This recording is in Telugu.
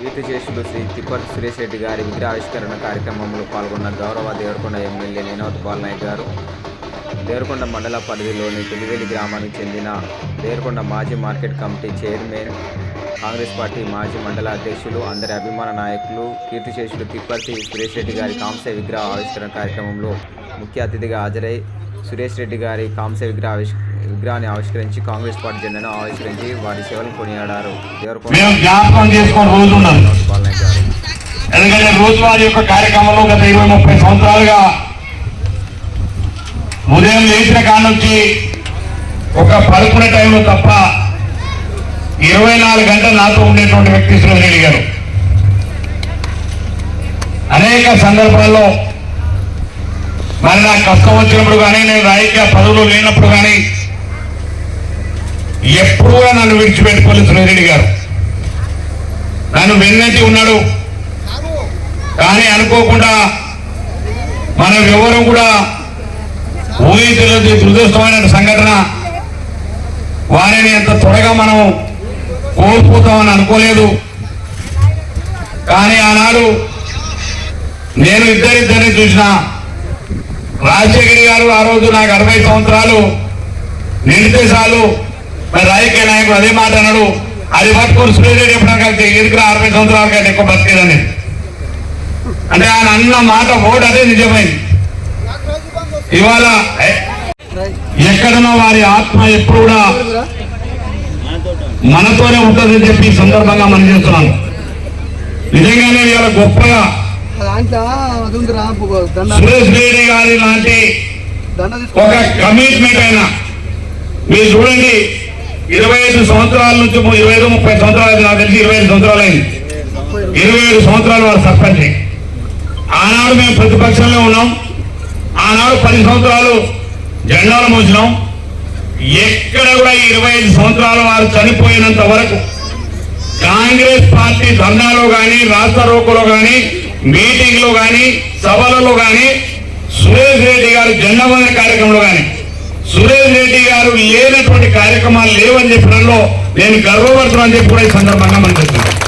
కీర్తిశేషులు శ్రీ తిప్పటి సురేష్ రెడ్డి గారి విగ్రహావిష్కరణ కార్యక్రమంలో పాల్గొన్న గౌరవ దేవరకొండ ఎమ్మెల్యే లీనవత్ బాలనాయక్ గారు. దేవరకొండ మండల పరిధిలోని పులివేలి గ్రామానికి చెందిన దేవరకొండ మాజీ market committee chairman Congress party మాజీ మండల అధ్యక్షులు అందరి అభిమాన నాయకులు కీర్తిశేషులు తిప్పర్తి సురేష్ రెడ్డి గారి కాంస్య విగ్రహ ఆవిష్కరణ కార్యక్రమంలో ముఖ్య అతిథిగా హాజరై సురేష్ రెడ్డి గారి కాంస్య విగ్రహ ఆవిష్కరణ విగ్రహాన్ని ఆవిష్కరించి కాంగ్రెస్ పార్టీ జెండాను ఆవిష్కరించి వారి సేవలు కొనియాడారు. ఎందుకంటే రోజువారీ యొక్క కార్యక్రమంలో గత ఇరవై ముప్పై సంవత్సరాలుగా ఉదయం లేచిన కాడ నుంచి ఒక పడుకునే టైంలో తప్ప ఇరవై నాలుగు గంటలు నాతో ఉండేటువంటి వ్యక్తి సురేష్ గారు. అనేక సందర్భాల్లో మరి నాకు కష్టం వచ్చినప్పుడు కానీ నేను రాజకీయ పదవులు లేనప్పుడు కానీ ఎప్పుడు కూడా నన్ను విడిచిపెట్టుకోలేదు సురేష్ గారు. నన్ను వెన్నంటి ఉన్నాడు. కానీ అనుకోకుండా మనం ఎవరు కూడా ఊహించలేదు దురదృష్టమైన సంఘటన. వారిని ఎంత త్వరగా మనం కోల్పోతామని అనుకోలేదు. కానీ ఆనాడు నేను ఇద్దరిద్దరిని చూసిన రాజశేఖర్ గారు ఆ రోజు నాకు అరవై సంవత్సరాలు నిండితే చాలు మరి రాజకీయ నాయకుడు అదే మాట అన్నాడు. అది పట్టుకొని సూర్యరెడ్డి ఎప్పుడైనా కలిసి ఎందుకు అరవై సంవత్సరాల కంటే ఎక్కువ బతికేదని. అంటే ఆయన అన్న మాట ఓటు అదే నిజమైంది. ఇవాళ ఎక్కడనో వారి ఆత్మ ఎప్పుడు కూడా మనతోనే ఉంటుందని చెప్పి ఈ సందర్భంగా మనం చేస్తున్నాను నిజంగానే ఇవాళ గొప్పగా సురేష్ రెడ్డి గారి లాంటి ఒక కమిట్మెంట్ అయినా. మీరు చూడండి ఇరవై ఐదు సంవత్సరాల నుంచి ఇరవై ఐదు ముప్పై సంవత్సరాలు నాకు తెలిసి ఇరవై ఐదు సంవత్సరాలు అయింది ఇరవై ఏడు సంవత్సరాలు వారు సర్పంచ్. ఆనాడు మేము ప్రతిపక్షంలో ఉన్నాం. ఆనాడు పది సంవత్సరాలు జెండాలు మోసినాం. ఎక్కడ కూడా ఇరవై ఐదు సంవత్సరాలు వారు చనిపోయినంత వరకు కాంగ్రెస్ పార్టీ ధర్నాలో కానీ రాష్ట్ర రోకులో కానీ మీటింగ్లో కానీ సభలలో కానీ సురేష్ రెడ్డి గారు జెండా వందన కార్యక్రమంలో కానీ సురేష్ రెడ్డి గారు కార్యక్రమాలు లేవని చెప్పడంలో నేను గర్వపడుతున్నాను చెప్పి కూడా ఈ సందర్భంగా మనం చెప్తున్నాను